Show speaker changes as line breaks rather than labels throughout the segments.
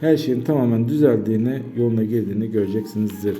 her şeyin tamamen düzeldiğini, yoluna girdiğini göreceksinizdir.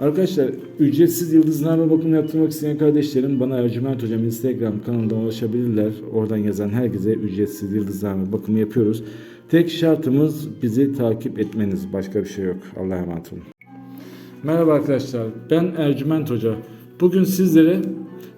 Arkadaşlar ücretsiz yıldızname bakımı yaptırmak isteyen kardeşlerim bana Ercüment Hocam Instagram kanalından ulaşabilirler. Oradan yazan herkese ücretsiz yıldızname bakımı yapıyoruz. Tek şartımız bizi takip etmeniz. Başka bir şey yok. Allah'a emanet olun. Merhaba arkadaşlar. Ben Ercüment Hoca. Bugün sizlere